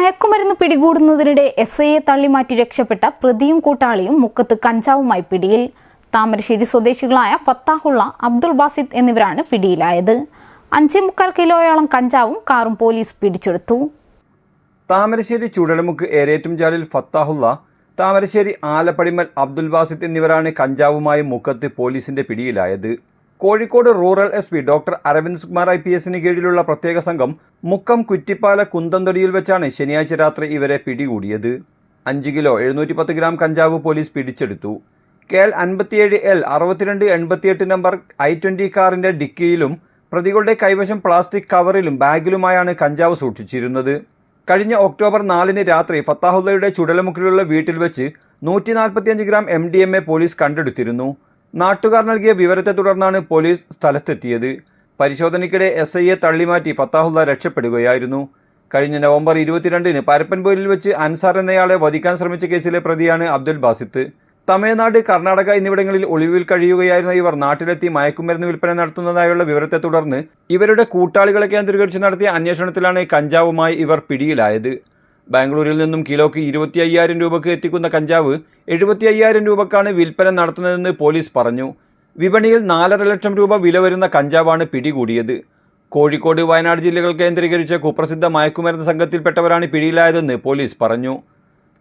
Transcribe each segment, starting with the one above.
മയക്കുമരുന്ന് പിടികൂടുന്നതിനിടെ എസ് ഐയെ തള്ളിമാറ്റി രക്ഷപ്പെട്ട പ്രതിയും കൂട്ടാളിയും മുക്കത്ത് കഞ്ചാവുമായി പിടിയിൽ. താമരശ്ശേരി സ്വദേശികളായ ഫത്താഹുള്ള അബ്ദുൾ ബാസിദ് എന്നിവരാണ് പിടിയിലായത്. അഞ്ചേ മുക്കാൽ കിലോയോളം കഞ്ചാവും കാറും പോലീസ് പിടിച്ചെടുത്തു. താമരശ്ശേരി ചുടലമുക്ക് ഏരേറ്റുംചാലിൽ ഫത്താഹുള്ള താമരശ്ശേരി ആലപ്പടിമൽ അബ്ദുൽ ബാസിദ് എന്നിവരാണ് കഞ്ചാവുമായി മുക്കത്ത് പോലീസിന്റെ പിടിയിലായത്. Kozhikode rural S P doctor Aravind Kumar I P എസിന് കീഴിലുള്ള പ്രത്യേക സംഘം മുക്കം കുറ്റിപ്പാല കുന്തന്തൊടിയിൽ വെച്ചാണ് ശനിയാഴ്ച രാത്രി ഇവരെ പിടികൂടിയത്. അഞ്ച് കിലോ എഴുന്നൂറ്റി പത്ത് ഗ്രാം കഞ്ചാവ് പോലീസ് പിടിച്ചെടുത്തു. കെ എൽ അൻപത്തിയേഴ് എൽ അറുപത്തിരണ്ട് എൺപത്തിയെട്ട് നമ്പർ ഐ ട്വന്റി കാറിന്റെ ഡിക്കിയിലും പ്രതികളുടെ കൈവശം പ്ലാസ്റ്റിക് കവറിലും ബാഗിലുമായാണ് കഞ്ചാവ് സൂക്ഷിച്ചിരുന്നത്. കഴിഞ്ഞ ഒക്ടോബർ നാലിന് രാത്രി ഫത്താഹുല്ലയുടെ ചുടലമുക്കിലുള്ള വീട്ടിൽ വെച്ച് നൂറ്റി നാൽപ്പത്തിയഞ്ച് gram M D M A police കണ്ടെടുത്തിരുന്നു. നാട്ടുകാർ നൽകിയ വിവരത്തെ തുടർന്നാണ് പോലീസ് സ്ഥലത്തെത്തിയത്. പരിശോധനയ്ക്കിടെ എസ് ഐയെ തള്ളിമാറ്റി ഫത്താഹുല്ല രക്ഷപ്പെടുകയായിരുന്നു. കഴിഞ്ഞ നവംബർ ഇരുപത്തിരണ്ടിന് പരപ്പൻപോരിൽ വെച്ച് അൻസാർ എന്നയാളെ വധിക്കാൻ ശ്രമിച്ച കേസിലെ പ്രതിയാണ് അബ്ദുൽ ബാസിത്ത്. തമിഴ്നാട് കർണാടക എന്നിവിടങ്ങളിൽ ഒളിവിൽ കഴിയുകയായിരുന്ന ഇവർ നാട്ടിലെത്തി മയക്കുമരുന്ന് വിൽപ്പന നടത്തുന്നതായുള്ള വിവരത്തെ തുടർന്ന് ഇവരുടെ കൂട്ടാളികളെ കേന്ദ്രീകരിച്ച് നടത്തിയ അന്വേഷണത്തിലാണ് കഞ്ചാവുമായി ഇവർ പിടിയിലായത്. ബാംഗ്ലൂരിൽ നിന്നും കിലോക്ക് ഇരുപത്തി അയ്യായിരം രൂപയ്ക്ക് എത്തിക്കുന്ന കഞ്ചാവ് എഴുപത്തി അയ്യായിരം രൂപക്കാണ് വിൽപ്പന നടത്തുന്നതെന്ന് പോലീസ് പറഞ്ഞു. വിപണിയിൽ നാലര ലക്ഷം രൂപ വില വരുന്ന കഞ്ചാവാണ് പിടികൂടിയത്. കോഴിക്കോട് വയനാട് ജില്ലകൾ കേന്ദ്രീകരിച്ച കുപ്രസിദ്ധ മയക്കുമരുന്ന് സംഘത്തിൽപ്പെട്ടവരാണ് പിടിയിലായതെന്ന് പോലീസ് പറഞ്ഞു.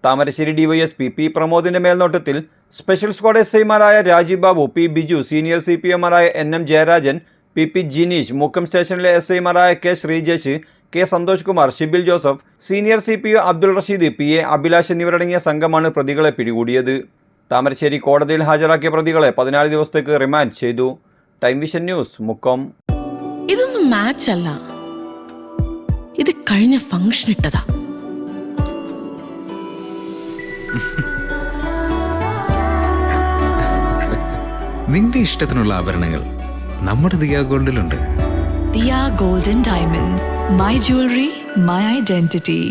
താമരശ്ശേരി ഡിവൈഎസ്പി പി പ്രമോദിന്റെ മേൽനോട്ടത്തിൽ സ്പെഷ്യൽ സ്ക്വാഡ് എസ് ഐമാരായ Rajeev Babu P Biju senior C P എമാരായ N M Jayarajan P P Jineesh Mukkam സ്റ്റേഷനിലെ എസ് ഐമാരായ K Sreejesh K Santhosh Kumar Shibil Joseph senior C P O Abdul Rasheed P A Abhilash എന്നിവരടങ്ങിയ സംഘമാണ് പ്രതികളെ പിടികൂടിയത്. താമരശ്ശേരി കോടതിയിൽ ഹാജരാക്കിയ പ്രതികളെ പതിനാല് ദിവസത്തേക്ക് റിമാൻഡ് ചെയ്തു. Time vision news Mukkam. ഇതൊന്നും മാച്ച് അല്ല. ഇത് കഴിഞ്ഞ ഫംഗ്ഷൻ ഇട്ടതാ. നിന്റെ ഇഷ്ടത്തിനുള്ള ആഭരണങ്ങൾ നമ്മുടെ Diya ഗോൾഡിലുണ്ട് Dia Golden Diamonds, my jewelry, my identity.